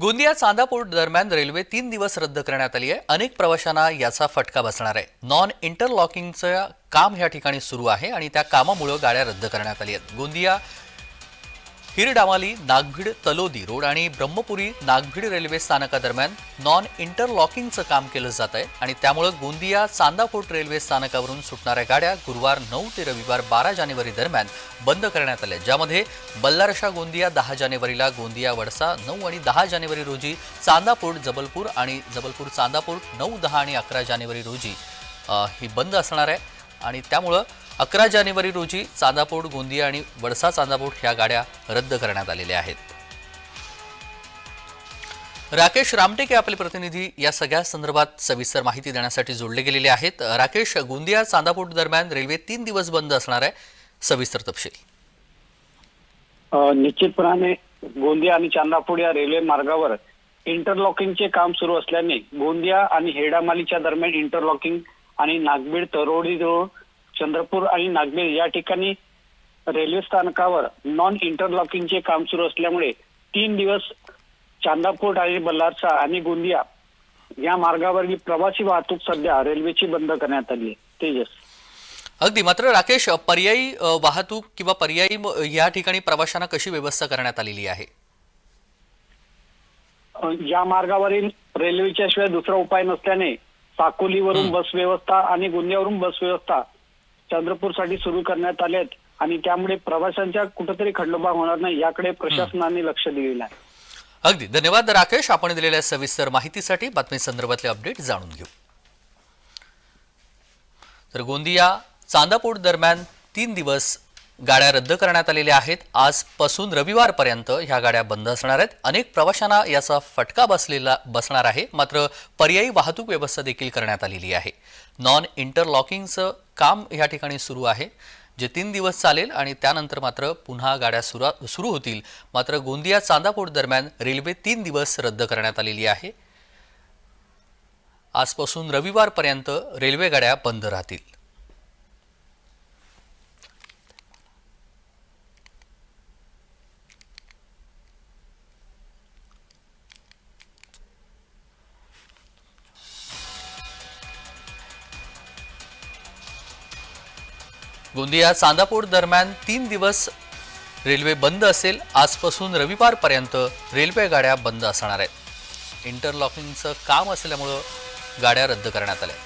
गोंदिया चांदापूर दरम्यान रेल्वे तीन दिवस रद्द करण्यात आली आहे. अनेक प्रवाशांना याचा फटका बसणार आहे. नॉन इंटरलॉकिंगचं काम या ठिकाणी सुरू आहे आणि त्या कामामुळे गाड्या रद्द करण्यात आली आहेत. गोंदिया हिरडामाली नागभीड तलोदी रोड आणि ब्रह्मपुरी नागभीड रेल्वे स्थानकादरम्यान नॉन इंटरलॉकिंगचं काम केलं जात आहे आणि त्यामुळं गोंदिया चांदापोट रेल्वे स्थानकावरून सुटणाऱ्या गाड्या गुरुवार नऊ ते रविवार बारा जानेवारी दरम्यान बंद करण्यात आल्या ज्यामध्ये बल्लारशा गोंदिया दहा जानेवारीला गोंदिया वडसा नऊ आणि दहा जानेवारी रोजी चांदापूर जबलपूर आणि जबलपूर चांदापूर नऊ दहा आणि अकरा जानेवारी रोजी ही बंद असणार आहे. आणि त्यामुळं अकरा जानेवारी रोजी चांदापोट गोंदिया आणि वडसा चांदापोट ह्या गाड्या रद्द करण्यात आलेल्या आहेत. राकेश रामटेके आपले प्रतिनिधी या सगळ्या संदर्भात सविस्तर माहिती देण्यासाठी जोडले गेलेले आहेत. राकेश गोंदिया चांदापोट दरम्यान रेल्वे तीन दिवस बंद असणार आहे. सविस्तर तपशील. निश्चितपणाने गोंदिया आणि चांदापूर या रेल्वे मार्गावर इंटरलॉकिंगचे काम सुरू असल्याने गोंदिया आणि हेडामालीच्या दरम्यान इंटरलॉकिंग आणि नागबीड तरोडी रोड चंद्रपूर आणि नागबीड या ठिकाणी रेल्वे स्थानकावर नॉन इंटरलॉकिंगचे काम सुरू असल्यामुळे तीन दिवस चांदापूर आणि बल्लारसा आणि गोंदिया या मार्गावरील प्रवासी वाहतूक सध्या रेल्वेची बंद करण्यात आली आहे. तेजस. अगदी. मात्र राकेश पर्यायी वाहतूक किंवा पर्यायी या ठिकाणी प्रवाशांना कशी व्यवस्था करण्यात आलेली आहे? या मार्गावरील रेल्वेच्या शिवाय दुसरा उपाय नसल्याने साकोलीवरून बस व्यवस्था आणि गोंदियावरून बस व्यवस्था चंद्रपूरसाठी सुरू करण्यात आले आहेत आणि त्यामुळे प्रवाशांच्या कुठेतरी खंडोबा होणार नाही याकडे प्रशासनाने लक्ष दिलेलं आहे. अगदी. धन्यवाद राकेश. आपण दिलेल्या सविस्तर माहितीसाठी बातमी संदर्भातले अपडेट जाणून घेऊ. तर गोंदिया चांदापूर दरम्यान तीन दिवस गाड्या रद्द करण्यात आलेल्या आहेत. आजपासून रविवारपर्यंत ह्या गाड्या बंद असणार आहेत. अनेक प्रवाशांना याचा फटका बसलेला बसणार आहे. मात्र पर्यायी वाहतूक व्यवस्था देखील करण्यात आलेली आहे. नॉन इंटरलॉकिंगचं काम या ठिकाणी सुरू आहे जे तीन दिवस चालेल आणि त्यानंतर मात्र पुन्हा गाड्या सुरू सुरू होतील. मात्र गोंदिया चांदापोट दरम्यान रेल्वे तीन दिवस रद्द करण्यात आलेली आहे. आजपासून रविवारपर्यंत रेल्वे गाड्या बंद राहतील. गोंदिया चांदापूर दरम्यान तीन दिवस रेल्वे बंद असेल आजपासून रविवारपर्यंत रेल्वे गाड्या बंद असणार आहेत. इंटरलॉकिंगचं काम असल्यामुळं गाड्या रद्द करण्यात आल्या